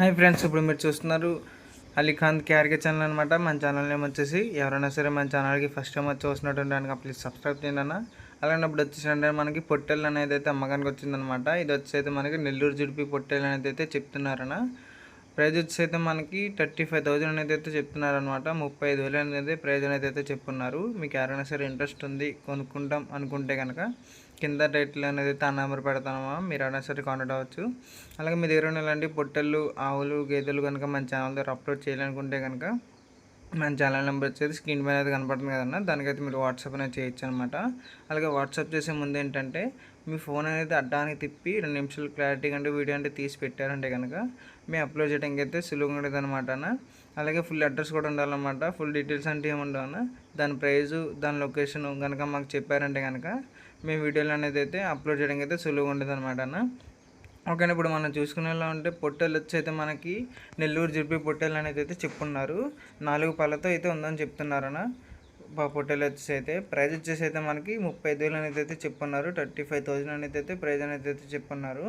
Hi friends ఇప్పుడు మీరు చూస్తున్నారు అలీఖాన్ క్యారికే ఛానల్ అనమాట మన ఛానల్ నేమ్ వచ్చేసి ఎవరైనా సరే మన ఛానల్కి ఫస్ట్ టైం వచ్చి చూసినట్టు కనుక ప్లీజ్ సబ్స్క్రైబ్ చేయండి అన్న. అలాగే ఇప్పుడు వచ్చేసంటే మనకి పొట్టెలు అనేది అయితే అమ్మకానికి వచ్చిందనమాట ఇది వచ్చి అయితే మనకి నెల్లూరు జుడిపి పొట్టెలు అనేది అయితే చెప్తున్నారన్న ప్రైజ్ వచ్చి అయితే మనకి థర్టీ ఫైవ్ థౌజండ్ అనేది అయితే చెప్తున్నారనమాట ముప్పై ఐదు వేలు అనేది ప్రైజ్ అనేది అయితే చెప్పున్నారు మీకు ఎవరైనా సరే ఇంట్రెస్ట్ ఉంది కొనుక్కుంటాం అనుకుంటే కనుక కింద టైటిల్ అనేది తన నెంబర్ పెడతామా మీరు అయినా సరే కాంటాక్ట్ అవ్వచ్చు. అలాగే మీ దగ్గర ఉన్న ఇలాంటి పొట్టెళ్ళు ఆవులు గేదెలు కనుక మన ఛానల్ దగ్గర అప్లోడ్ చేయాలనుకుంటే కనుక మన ఛానల్ నెంబర్ వచ్చేది స్క్రీన్ పైన అయితే కనపడుతుంది కదన్న. దానికైతే మీరు వాట్సాప్ అనేది చేయొచ్చు అనమాట అలాగే వాట్సాప్ చేసే ముందు ఏంటంటే మీ ఫోన్ అనేది అడ్డానికి తిప్పి రెండు నిమిషాలు క్లారిటీ కంటే వీడియో అంటే తీసి పెట్టారంటే కనుక మీ అప్లోడ్ చేయడానికి అయితే సులువుగా ఉండేది అనమాట అలాగే ఫుల్ అడ్రస్ కూడా ఉండాలన్నమాట. ఫుల్ డీటెయిల్స్ అంటే ఏముండవు దాని ప్రైజు దాని లొకేషన్ కనుక మాకు చెప్పారంటే కనుక మీ వీడియోలు అనేది అయితే అప్లోడ్ చేయడానికి అయితే సులువుగా ఉండేది అనమాట అన్న. ఓకేనా ఇప్పుడు మనం చూసుకునేలా ఉంటే పొట్టెలు వచ్చి అయితే మనకి నెల్లూరు జిడిపి పొట్టెలు అనేది అయితే చెప్పున్నారు. నాలుగు పళ్ళతో అయితే ఉందని చెప్తున్నారన్న పొట్టెలు వచ్చేసి అయితే ప్రైజ్ వచ్చేసి అయితే మనకి ముప్పై ఐదు వేలు అనేది అయితే చెప్పున్నారు. థర్టీ ఫైవ్ థౌజండ్ అనేది అయితే ప్రైజ్ అనేది అయితే చెప్పున్నారు.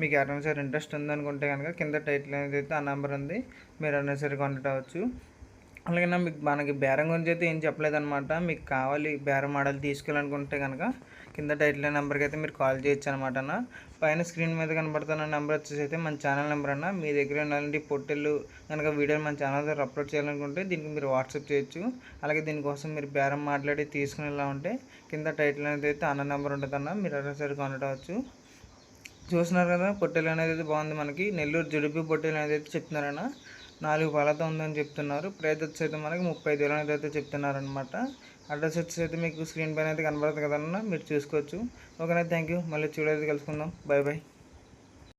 మీకు ఎవరైనా సరే ఇంట్రెస్ట్ ఉందనుకుంటే కనుక కింద టైటిల్ అనేది అయితే ఆ నెంబర్ ఉంది. మీరు అయినా సరే కాంటాక్ట్ అవ్వచ్చు. అలాగే మీకు మనకి బేరం గురించి అయితే ఏం చెప్పలేదన్నమాట. మీకు కావాలి బేరం మోడల్ తీసుకోవాలనుకుంటే కనుక కింద టైటిల్ నెంబర్కి అయితే మీరు కాల్ చేయొచ్చు అనమాట అన్న. పైన స్క్రీన్ మీద కనబడుతున్న నెంబర్ వచ్చేసి అయితే మన ఛానల్ నెంబర్ అన్న. మీ దగ్గర ఉన్నటువంటి పొట్టెళ్ళు కనుక వీడియోలు మన ఛానల్ ద్వారా అప్లోడ్ చేయాలనుకుంటే దీనికి మీరు వాట్సాప్ చేయొచ్చు. అలాగే దీనికోసం మీరు బేరం మాట్లాడి తీసుకునేలా ఉంటే కింద టైటిల్ అనేది అయితే అన్న నెంబర్ ఉంటుందన్న మీరు అక్కడ కాంటాక్ట్ అవ్వచ్చు. చూస్తున్నారు కదా పొట్టెలు అనేది అయితే బాగుంది మనకి. నెల్లూరు జుడిపి పొట్టెలు అనేది అయితే చెప్తున్నారన్న. నాలుగు పళ్ళతో ఉందని చెప్తున్నారు. ప్రైజ్ వచ్చేది మనకి ముప్పై ఐదు వేలు అనేది అయితే చెప్తున్నారనమాట అడ్రస్ వచ్చేది అయితే మీకు స్క్రీన్ పైన అయితే కనబడుతుంది కదన్నా మీరు చూసుకోవచ్చు. ఓకేనా థ్యాంక్ యూ. మళ్ళీ చూడేది కలుసుకుందాం. Bye bye